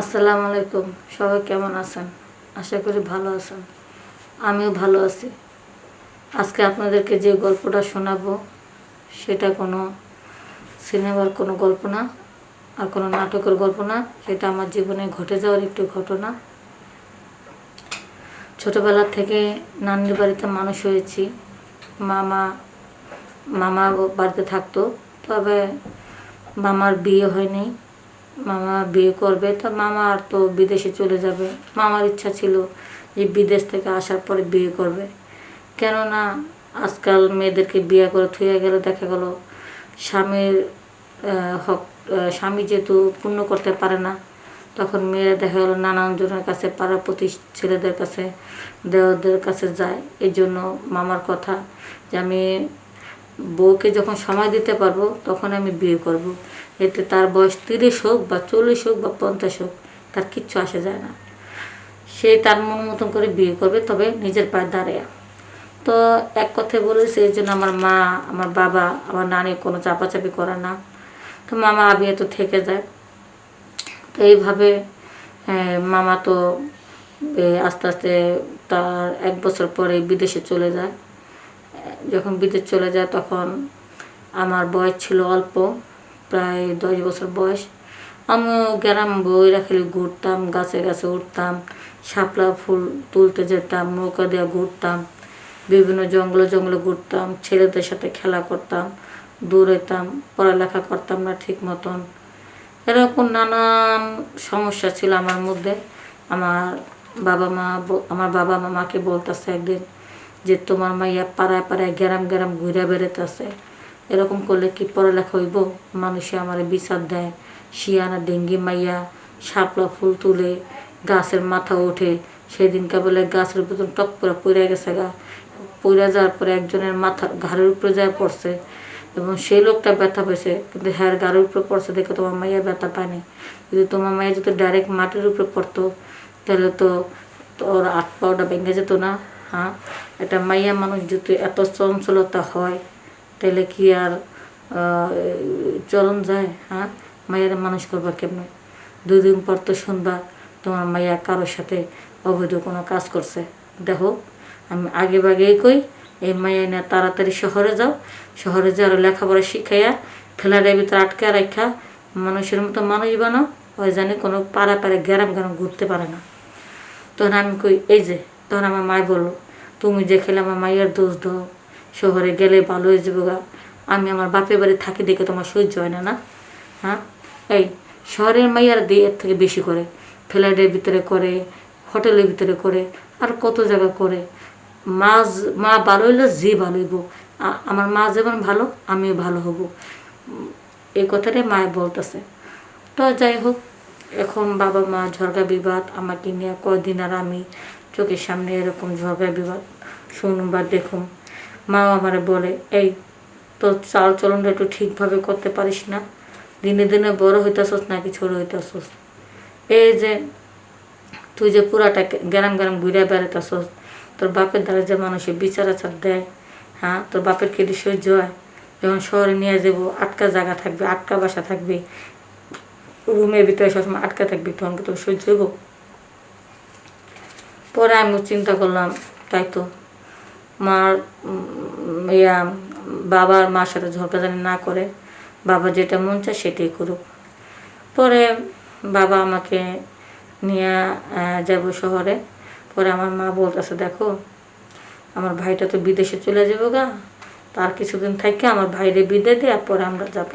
আসসালামু আলাইকুম। সবাই কেমন আছেন? আশা করি ভালো আছেন। আমিও ভালো আছি। আজকে আপনাদেরকে যে গল্পটা শোনাবো, সেটা কোনো সিনেমার কোনো গল্প না, আর কোনো নাটকের গল্প না। সেটা আমার জীবনে ঘটে যাওয়ার একটি ঘটনা। ছোটোবেলা থেকে নানির বাড়িতে মানুষ হয়েছি। মামা মামা বাড়িতে থাকতো। তবে মামার বিয়ে হয়নি। মামা বিয়ে করবে, তো মামা আর তো বিদেশে চলে যাবে। মামার ইচ্ছা ছিল যে বিদেশ থেকে আসার পরে বিয়ে করবে। কেননা আজকাল মেয়েদেরকে বিয়ে করে থুয়ে গেলে দেখা গেল স্বামীর হক স্বামী যেহেতু পূর্ণ করতে পারে না, তখন মেয়েরা দেখা গেলো নানান জনের কাছে পাড়া প্রতি ছেলেদের কাছে দেওয়াদের কাছে যায়। এই জন্য মামার কথা যে আমি বউকে যখন সময় দিতে পারব, তখন আমি বিয়ে করব। এতে তার বয়স তিরিশ হোক বা চল্লিশ হোক বা পঞ্চাশ হোক, তার কিচ্ছু আসে যায় না। সে তার মন মতন করে বিয়ে করবে, তবে নিজের পায়ে দাঁড়িয়ে। তো এক কথায় বলেছে এই জন্য আমার মা, আমার বাবা, আমার নানি কোনো চাপাচাপি করে না। তো মামা আবিয়ে তো থেকে যায় তো এইভাবে মামা তো আস্তে আস্তে তার এক বছর পরে বিদেশে চলে যায়। যখন বিদেশ চলে যায়, তখন আমার বয়স ছিল অল্প। প্রায় দশ বছর বয়স। আমিও গ্রাম বইরা খালি ঘুরতাম, গাছে গাছে উঠতাম, শাপলা ফুল তুলতে যেতাম, নৌকা দিয়ে ঘুরতাম, বিভিন্ন জঙ্গলে জঙ্গলে ঘুরতাম, ছেলেদের সাথে খেলা করতাম, দৌড়াইতাম, পড়ালেখা করতাম না ঠিক মতন। এরকম নানান সমস্যা ছিল আমার মধ্যে। আমার বাবা মা আমার বাবা মামাকে বলতেছে একদিন যে তোমার মাইয়া পাড়ায় পাড়ায় গ্যারাম গ্যারাম ঘুরে বেড়াইতেছে। এরকম করলে কি পড়ালেখা হইব? মানুষে আমার বিচার দেয়, শিয়ানা ডেঙ্গি মাইয়া, শাপলা ফুল তুলে, গাছের মাথা ওঠে। সেদিনকে বলে গাছের উপর টপ করে পড়ে গেছে গা। পড়ে যাওয়ার পরে একজনের মাথা ঘাড়ের উপরে যায় পড়ছে এবং সেই লোকটা ব্যথা পেয়েছে কিন্তু হ্যাঁ গাড়ির উপরে পড়ছে দেখে তোমার মাইয়া ব্যথা পায়নি। যদি তোমার মাইয়া যদি ডাইরেক্ট মাটির উপরে পড়তো, তাহলে তো তোর আট পাওটা ভেঙে যেত না হ্যাঁ? একটা মাইয়া মানুষ যদি এত চঞ্চলতা হয় তাহলে কি আর চলন যায় হ্যাঁ? মায়ের মানুষ করবা কেমন? দুই দিন পর তো শুনবা তোমার মাইয়া কারোর সাথে অবৈধ কোনো কাজ করছে। দেখো, আমি আগে বাগেই কই, এই মাইয়া নিয়ে তাড়াতাড়ি শহরে যাও। শহরে যাওয়ার লেখাপড়া শিখাইয়া ফেলারের ভিতরে আটকে রাখা মানুষের মতো মানুষ বানাও ওই জানি কোনো পাড়া পাড়ে গ্যারাম গ্যারাম ঘুরতে পারে না। তখন আমি কই, এই যে, তখন আমার মায় বলল, তুমি যে খেলে আমার মায়ের দোষ দাও। শহরে গেলে ভালো হয়ে যাব গা। আমি আমার বাপের বাড়ি থাকি দেখে তোমার সহ্য হয় না না? হ্যাঁ? এই শহরের মাইয়ার দিয়ে এর থেকে বেশি করে। ফ্ল্যাটের ভিতরে করে, হোটেলের ভিতরে করে, আর কত জায়গা করে। মা মা ভালো হইলে যে ভালো হইব। আমার মা যেমন ভালো, আমিও ভালো হব। এই কথাটাই মায় বলতেছে। তো যাই হোক, এখন বাবা মা ঝরগা বিবাদ, আমাকে নিয়ে কদিন আর আমি চোখের সামনে এরকম ঝরগা বিবাদ। শুনুন বা দেখুন। মাও আমারে বলে, এই, তোর চাল চলনটা একটু ঠিকভাবে করতে পারিস না। দিনে দিনে বড় হইতেছস নাকি ছোট হইতেছস? এই যে, তুই যে পুরাটা গ্যারাম গ্যারাম ঘুরে বেড়াইতেছস, তোর বাপের দ্বারা যে মানুষের বিচার আচার দেয় হ্যাঁ তোর বাপের কেটে সহ্য হয়। যখন শহরে নিয়ে যাব, আটকা জায়গা থাকবে, আটকা বাসা থাকবে, রুমের ভিতরে সবসময় আটকা থাকবি, তখন তোর সহ্য হইব? পরে আমি চিন্তা করলাম, তাই তো মার ইয়া, বাবার মার সাথে ঝগড়াঝানি না করে, বাবা যেটা মন চায় সেটাই করুক। পরে বাবা আমাকে নিয়ে যাব শহরে। পরে আমার মা বলতেছে, দেখো, আমার ভাইটা তো বিদেশে চলে যাব গা। তার কিছুদিন থেকে আমার ভাইরে বিদে দিয়ে আর পরে আমরা যাব।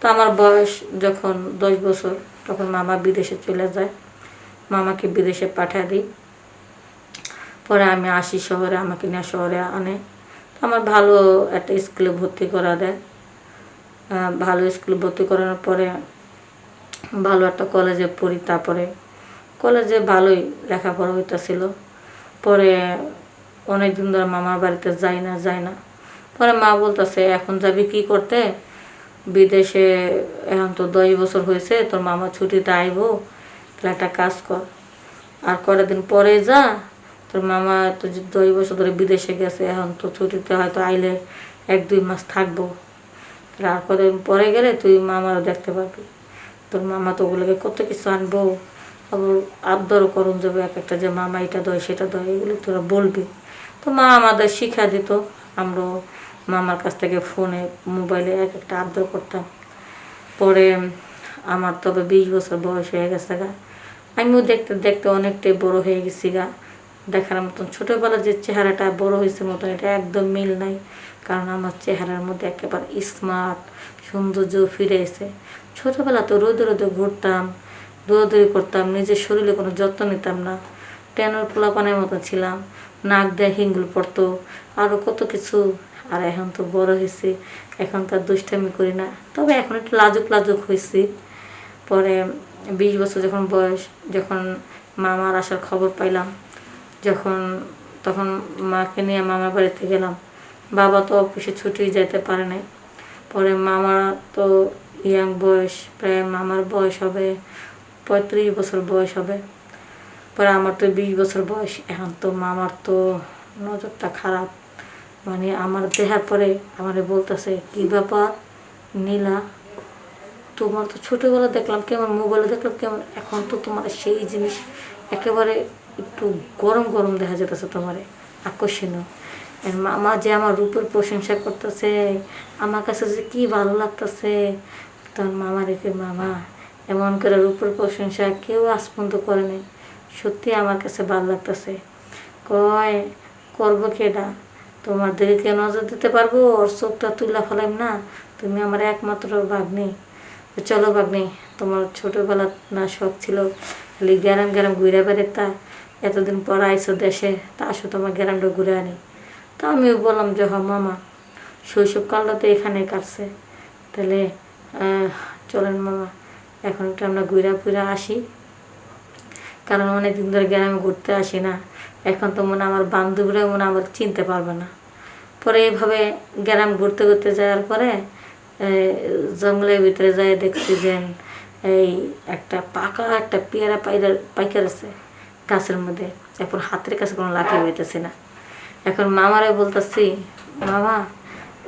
তো আমার বয়স যখন দশ বছর, তখন মামা বিদেশে চলে যায়। মামাকে বিদেশে পাঠিয়ে দিই। পরে আমি আসি শহরে, আমাকে নিয়ে শহরে আনে। আমার ভালো একটা স্কুলে ভর্তি করা দেয়। ভালো স্কুলে ভর্তি করানোর পরে ভালো একটা কলেজে পড়ি, তারপরে কলেজে ভালোই লেখাপড়া হইতেছিল। পরে অনেক দিন ধরে মামার বাড়িতে যাই না যাই না। পরে মা বলতেছে, এখন যাবি কি করতে? বিদেশে এখন তো দশ বছর হয়েছে, তোর মামা ছুটিতে আইবো, তাহলে একটা কাজ কর। আর কটা দিন পরে যা তোর মামা তো দশ বছর ধরে বিদেশে গেছে, এখন তো ছুটিতে হয়তো আইলে এক দুই মাস থাকব। আর কদিন পরে গেলে তুই মামারও দেখতে পারবি। তোর মামা তো ওগুলোকে কত কিছু আনব, আবার আবদারও করণ যাবে এক একটা যে মামা এটা দয়, সেটা দয়, এগুলো তোরা বলবি। তো মা আমাদের শিক্ষা দিত আমরাও মামার কাছ থেকে ফোনে, মোবাইলে এক একটা আবদার করতাম। পরে আমার তবে বিশ বছর বয়স হয়ে গেছে গা। আমিও দেখতে দেখতে অনেকটাই বড় হয়ে গেছি গা। দেখার মতন। ছোটোবেলা যে চেহারাটা বড় হয়েছে মতন, এটা একদম মিল নাই। কারণ আমার চেহারার মধ্যে একেবারে স্মার্ট সৌন্দর্য ফিরে এসে। ছোটোবেলা তো রোদে রোদে ঘুরতাম, দৌড়াদৌড়ি করতাম, নিজের শরীরে কোনো যত্ন নিতাম না। টেনোর পোলাপানের মতো ছিলাম, নাক দেয় হিঙ্গুল পড়তো আরও কত কিছু। আর এখন তো বড় হয়েছি, এখন তো আর দুষ্টামি করি না। তবে এখন একটু লাজুক লাজুক হয়েছি। পরে বিশ বছর যখন বয়স, যখন মামার আসার খবর পাইলাম যখন, তখন মাকে নিয়ে মামার বাড়িতে গেলাম। বাবা তো অফিসে ছুটি যেতে পারে নাই। পরে মামা তো ইয়াং বয়স, প্রায় মামার বয়স হবে, পঁয়ত্রিশ বছর বয়স হবে। পরে আমার তো বিশ বছর বয়স, এখন তো মামার তো নজরটা খারাপ। মানে আমার দেহার পরে আমারে বলতেছে, কি ব্যাপার নীলা? তোমার তো ছোটোবেলা দেখলাম কেমন, মোবাইলে দেখলাম কেমন, এখন তো তোমার সেই জিনিস একেবারে একটু গরম গরম দেখা যেতেছে তোমারে, আকর্ষণীয়। মামা যে আমার রূপের প্রশংসা করতেছে, আমার কাছে যে কি ভালো লাগতেছে তখন মামা রেখে মামা, এমন করে রূপের প্রশংসা কেউ আজ পর্যন্ত করে নাই। সত্যি আমার কাছে ভালো লাগতেছে। কয়, করব কেডা? তোমার দিকে নজর দিতে পারব? ওর চোখটা তুলা ফেলাম না। তুমি আমার একমাত্র বাগ্নি চলো বাগ্নি তোমার ছোটোবেলা না শখ ছিল, খালি গ্যারাম গ্যারাম ঘুরে বেড়াতা এতদিন পর আইসো দেশে, তা আসো তোমার গ্যারামটা ঘুরে আনি। তো আমিও বললাম যে, হ, মামা, শৈশবকালটা তো এখানে কাটছে। তাহলে চলেন মামা, এখন একটু আমরা ঘুরা ফুরা আসি। কারণ অনেকদিন ধরে গ্রামে ঘুরতে আসি না। এখন তো মনে আমার বান্ধবীরা মনে আমার চিনতে পারবে না। পরে এইভাবে গ্রাম ঘুরতে ঘুরতে যাওয়ার পরে জঙ্গলের ভিতরে যাই দেখছি যে, এই একটা পাকা একটা পেয়ারা পাইকার পাইকার আছে। গাছের মধ্যে। এখন হাতের কাছে কোনো লাঠি হইতেছে না। এখন মামারে বলতেছি, মামা,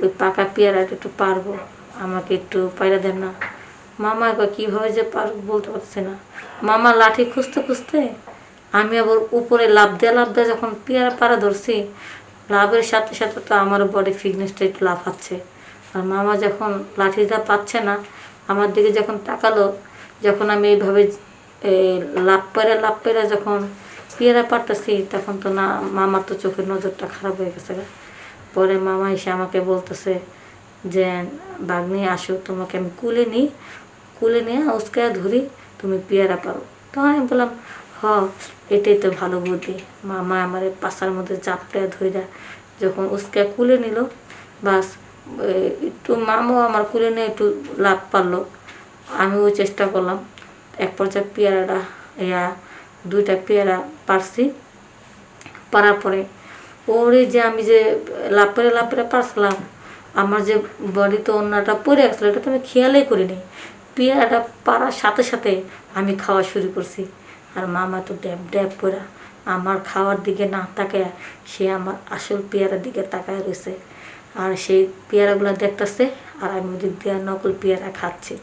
ওই পাকা পেয়ারাটা একটু পারব, আমাকে একটু পায়রা দেন না। মামা কয়, কীভাবে যে পার বলতে পারছে না। মামা লাঠি খুঁজতে খুঁজতে আমি আবার উপরে লাভ দিয়ে লাভ দিয়ে যখন পেয়ারা পাড়া ধরছি, লাভের সাথে সাথে তো আমার বডি ফিটনেসটা একটু লাফাচ্ছে। আর মামা যখন লাঠিটা পাচ্ছে না, আমার দিকে যখন তাকালো, যখন আমি এইভাবে এ, লাভ পেরে লাভ পেরে যখন পেয়ারা পারতেছি তখন তো না মামার তো চোখের নজরটা খারাপ হয়ে গেছে পরে মামা এসে আমাকে বলতেছে যে বাগনি আসো তোমাকে আমি কুলে নিই কুলে নিয়ে উস্কে ধরি তুমি পেয়ারা পারো। তখন আমি বললাম হ এটাই তো ভালো বুদ্ধি। মামা আমার এই পাশার মধ্যে চাপটা ধইরা যখন উস্কে কুলে নিল বাস একটু মামাও আমার কুলে নিয়ে একটু লাভ পারল। আমিও চেষ্টা করলাম এক পর্যায়ে পেয়ারাটা, ইয়া, দুইটা পেয়ারা পারছি পারার পরে ওরে যে আমি যে লাপেরে লাপেরে পারছিলাম আমার যে বডিতে অন্যটা পড়ে গেছিল, এটা তো আমি খেয়ালই করিনি। পেয়ারাটা পারার সাথে সাথে আমি খাওয়া শুরু করছি। আর মামা তো ড্যাব ড্যাব করে আমার খাওয়ার দিকে না তাকায় সে আমার আসল পেয়ারার দিকে তাকায় রয়েছে আর সেই পেয়ারাগুলো দেখতেছে আর আমি ওদিক দিয়ে নকল পেয়ারা খাচ্ছি।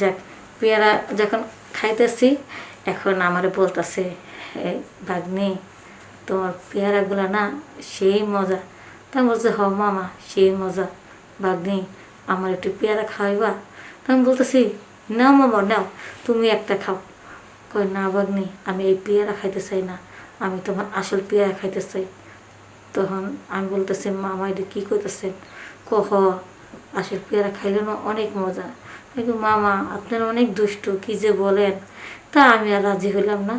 যাক, পেয়ারা যখন খাইতেছি। এখন আমারে বলতেছে ভাগ্নি, তোমার পেয়ারাগুলো না সেই মজা। তা বলছে, হ মামা, সেই মজা। ভাগ্নি, আমার একটু পেয়ারা খাওয়াইবা? তা আমি বলতেছি, নাও মামা, নাও, তুমি একটা খাও। কই না ভাগ্নি, আমি এই পেয়ারা খাইতে চাই না, আমি তোমার আসল পেয়ারা খাইতে চাই। তখন আমি বলতেছি, মামা, এটা কী করতেছেন কহ, আসল পেয়ারা খাইলে না অনেক মজা। মামা, আপনার অনেক দুষ্টু, কি যে বলেন? তা আমি আর রাজি হইলাম না।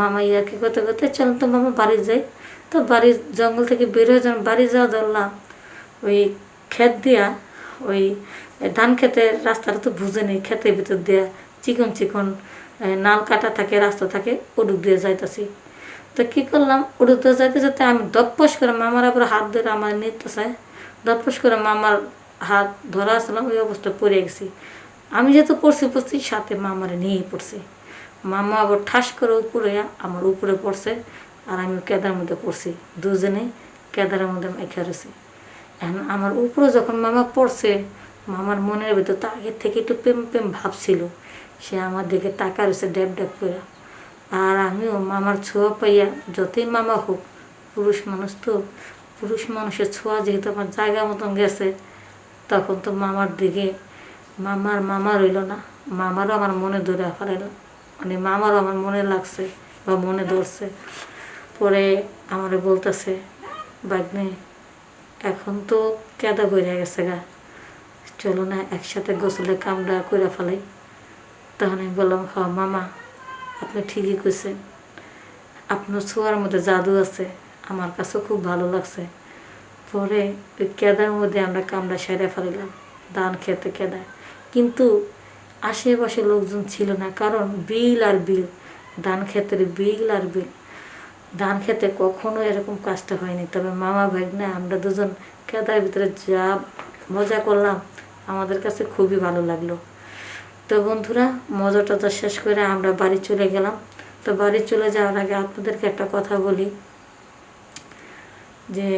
মামা ইয়াকে করতে করতে চল তো মামা বাড়ি যাই। তো বাড়ির জঙ্গল থেকে বের হয়ে যখন বাড়ি যাওয়া ধরলাম, ওই ক্ষেত দিয়া, ওই ধান ক্ষেতের রাস্তাটা তো বুঝে নেই, ক্ষেতের ভিতর দিয়া চিকন চিকন নাল কাটা থাকে, রাস্তা থাকে, উডুক দিয়ে যাইতাছি। তো কী করলাম, উডুক দিয়ে যাইতে যেতে আমি দপ্পস করে মামার আবার হাত ধরে আমার নিতেছে দপ্পস করে মামার হাত ধরা আসলাম, ওই অবস্থা পড়ে গেছি। আমি যেহেতু পড়ছি পড়ছি সাথে মামারে নিয়েই পড়ছি। মামা আবার ঠাস করে উপরে, আমার উপরে পড়ছে, আর আমি কেদার মধ্যে পড়ছি। দুজনে কেদারের মধ্যে মেখে রয়েছি। এখন আমার উপরে যখন মামা পড়ছে, মামার মনের ভিতর তো আগের থেকে একটু প্রেম প্রেম ভাব ছিল। সে আমার দিকে তাকা রয়েছে, ড্যাব ড্যাব করে। আর আমিও মামার ছোঁয়া পাইয়া যতই মামা হোক, পুরুষ মানুষ তো, পুরুষ মানুষের ছোঁয়া যেহেতু আমার জায়গা মতন গেছে, তখন তো মামার দিকে মামার মামা রইল না। মামারও আমার মনে ধরে ফেলাইল মানে মামারও আমার মনে লাগছে বা মনে ধরছে। পরে আমারে বলতেছে বাগ্নে এখন তো কেদা বইরা গেছে গা। চলো না একসাথে গোসলে কামড়া করে ফেলাই। তখন আমি বললাম হ মামা, আপনি ঠিকই কইছেন। আপনার ছোঁয়ার মধ্যে জাদু আছে, আমার কাছেও খুব ভালো লাগছে। পরে ওই কেদার মধ্যে আমরা কামড়া সেরে ফেলিলাম ধান খেতে কেদায়। কিন্তু আশেপাশে লোকজন ছিল না, কারণ বিল আর বিল, ধান ক্ষেতের বিল আর বিল। ধান খেতে কখনো এরকম কাজটা হয়নি। তবে মামা ভাই না, আমরা দুজন কেদার ভিতরে যা মজা করলাম, আমাদের কাছে খুবই ভালো লাগল। তো বন্ধুরা মজা টজা শেষ করে আমরা বাড়ি চলে গেলাম। তো বাড়ি চলে যাওয়ার আগে আপনাদেরকে একটা কথা বলি, যে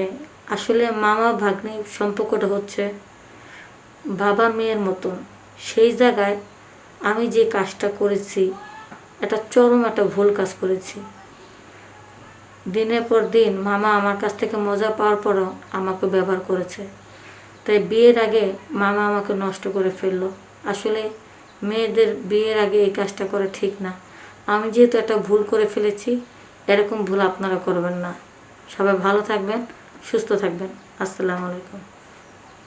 আসলে মামা ভাগ্নি সম্পর্কটা হচ্ছে বাবা মেয়ের মতন। সেই জায়গায় আমি যে কাজটা করেছি এটা চরম একটা ভুল কাজ করেছি। দিনের পর দিন মামা আমার কাছ থেকে মজা পাওয়ার পরও আমাকে ব্যবহার করেছে। তাই বিয়ের আগে মামা আমাকে নষ্ট করে ফেলল। আসলে মেয়েদের বিয়ের আগে এই কাজটা করা ঠিক না। আমি যেহেতু একটা ভুল করে ফেলেছি, এরকম ভুল আপনারা করবেন না। সবাই ভালো থাকবেন, সুস্থ থাকবেন। আসসালামু আলাইকুম।